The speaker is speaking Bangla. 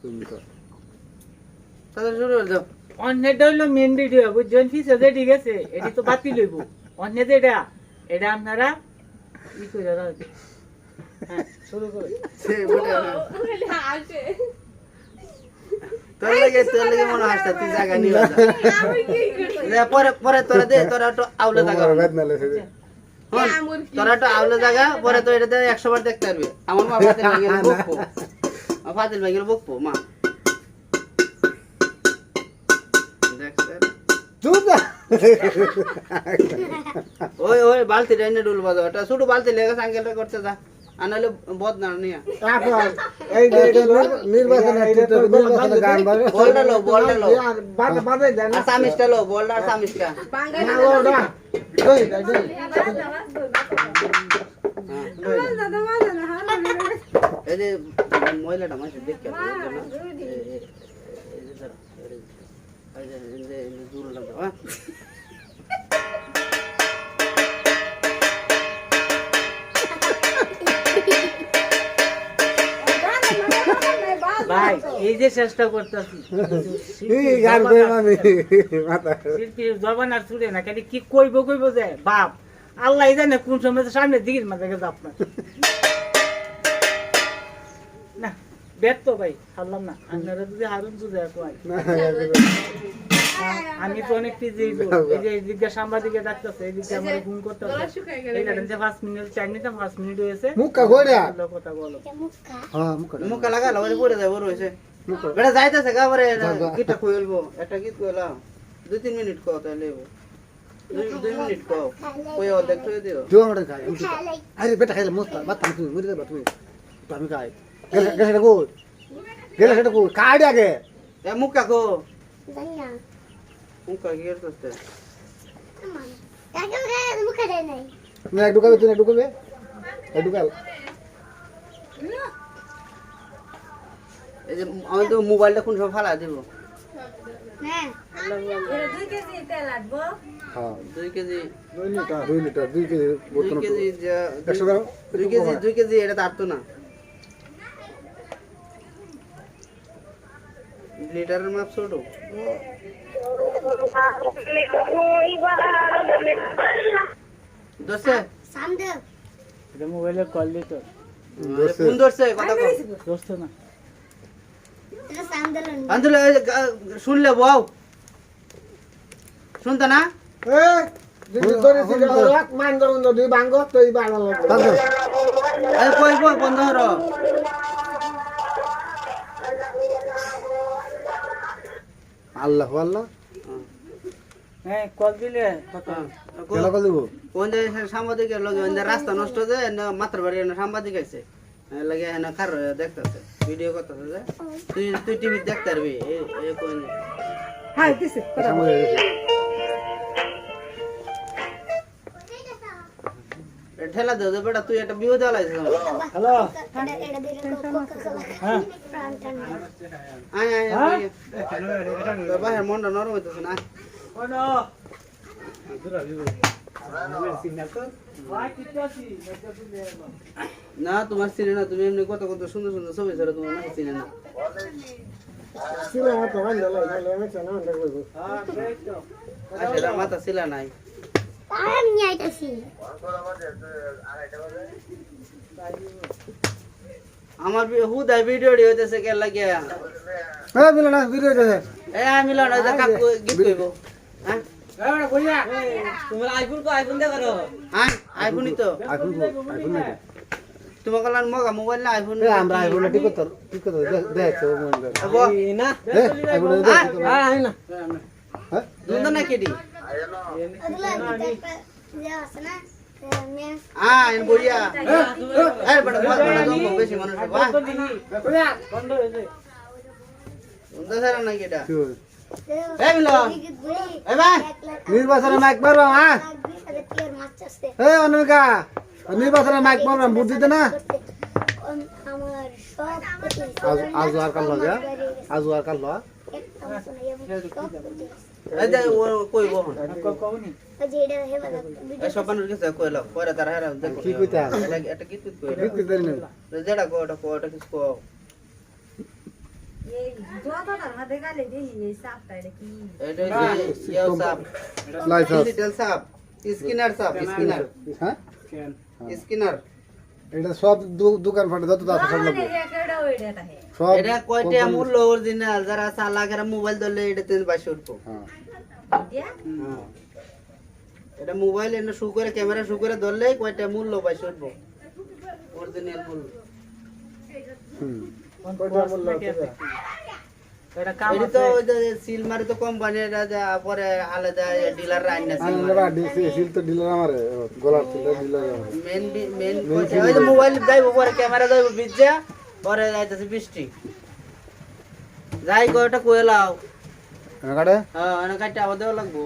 তো তাহলে শুরু করে অন্যটা হইল মেন ভিডিও বুঝছেন? পিছে যে ঠিক আছে। এটি তো বাতিল হইব। অন্য যেটা এটা আপনারা ই করে দাও। হ্যাঁ শুরু করে সে তোর লাগে তোর লাগে মনে হাসতা তুই জায়গা নিয়ে পরে পরে তোরা দে তোরা একটু আউলে জায়গা। আমার বেদনা লেগে হন, তোরা একটু আউলে জায়গা পরে তো এটা একশো বার দেখতে পারবি। আমার মা ফাতিল ভাই গেলে বকবো মা ওই ওই বালতি ডাইনে ডুল বাজো এটা ছোট বালতি লেগে সাইকেলটা করতে যা আনালে বদনা নিয়া এই নির্বাচনে নির্বাচনে গান বাজে বলটা লো বলটা লো বাজে বাজে দেন আর সামিসটা লো বলটা আর সামিসটা না ওটা দই দই দই এই মহিলাটা মাসে দেখতে হ্যাঁ? ভাই এই যে চেষ্টা করতেছি। জবান আর ছুড়ে না। খালি কি কইব কইব যে বাপ আল্লাহ জানে কোন সময় সামনে দিকে মাঝে গেছে আপনার। না ব্যর্থ ভাই হারলাম না। আপনারা যদি হারুন কয় আমি তো অনেক পিজি এই যে এদিকে সাংবাদিকে ডাকতেছে এদিকে আমার ঘুম করতেছে। এই দেখেন যে পাঁচ মিনিট চার মিনিট পাঁচ মিনিট হয়েছে। মুখটা ঘোড়া কথা বলো। হ্যাঁ মুখে লাগা লো, পড়ে যায়, বড় হয়েছে। বেটা যাইতেছে গা পরে, যা, যা। গীতটা কইলবো, একটা গীত কইলাম। দুই তিন মিনিট কও তাহলে। দুই- মিনিট কও। কই অর্ধেক দিও। খাই আরে বেটা খাইলে মস্ত বাত তুমি মুড়ি দেবা তুমি তো আমি খাই। গেলে কই? গেলে সেটা কই? কাড়ি আগে? এ, মুখটা কও। মুখটা কি করতেছে? না খাবে তুই খাল এই যে আমি তো মোবাইলটা কোন সময় ফালা দিব? হ্যাঁ। দুই কেজি। দুই লিটার দুই লিটার দুই কেজি দুই কেজি দুই কেজি দুই কেজি এটা তো না। লিটারের মাপ ছোট? ধরছে? এটা মোবাইলে কল দিত। কোন ধরছে? কথা কও। দোস্ত না। গা- শুনলে বউ। শুনতে না? আরে কই কই বন্ধ হর আল্লাহ আল্লাহ। হ্যাঁ কল দিলে। কথা কেন কল দিব? কোন সাংবাদিকের লগে রাস্তা নষ্ট যে মাত্র বাড়ি সাংবাদিক আছে লাগে এনে খার দেখতেছে ভিডিও করতেছে যে। তুই তুই টিভি দেখতে পারবি এই এই ঠেলা দে দে বেটা তুই একটা বিয়ে লাগছে হ্যালো হ্যাঁ আয় আয় আয় বাহের মনটা নরম হইতেছে না না তোমার চিনে না তুমি এমনি কত কত সুন্দর সুন্দর ছবি ছাড়া তোমার মাকে চিনে না মাথা ছিল নাই আমার হুদায় ভিডিও হইতেছে কে লাগে হ্যাঁ মিলে না ভিডিও আছে এ আমি লন ওই যে কাকু গীত কইব হ্যাঁ? তোমার নির্বাচনে মাইক মারবা হ্যাঁ অনামিকা নির্বাচনে মাইক মারবা ভোট দিতে না আমার সব আজ আজ আর কাল লাগে আজ আর কাল লওয়া এ দে ও কইব কওনি এ সব মানুষ কাছে কইলো পরে তারা হেরা দেখো কি কইতা? এটা একটা গীত কইলো ঠিক করে না যেটা কো ওটা কো ওটা কিছু কো এটা হচ্ছে ইয়েও সাপ স্লাইস হাউস ডিজিটাল সাপ স্কিনার সাপ স্কিনার হ্যাঁ স্কিনার এটা সব দু- দোকান ফাটে যত আছে সব লাগবে সব এটা কয়টা মূল্য অরিজিনাল যারা চালাক মোবাইল ধরলে এটা তিন বাইশে হ্যাঁ। হ্যাঁ। এটা মোবাইল এনে শু করে ক্যামেরা শু করে ধরলেই কয়টা মূল্য বাইশে উঠবো অরিজিনাল মূল্য। হুম। এটা কাম এটা তো ওই সিল মারি কোম্পানি এটা পরে আলাদা ডিলার আইন আছে আমি বাবা ডিসি সিল তো ডিলার আমারে গোলাপ সিল ডিলার আমারে। মেন মেন ওই যে মোবাইল যাইবো পরে ক্যামেরা যাইবো পরে যাইতেছে বৃষ্টি। যাই কয়টা এটা কয়ে লাও এনে কাটে হ্যাঁ আবার দেওয়া লাগবো।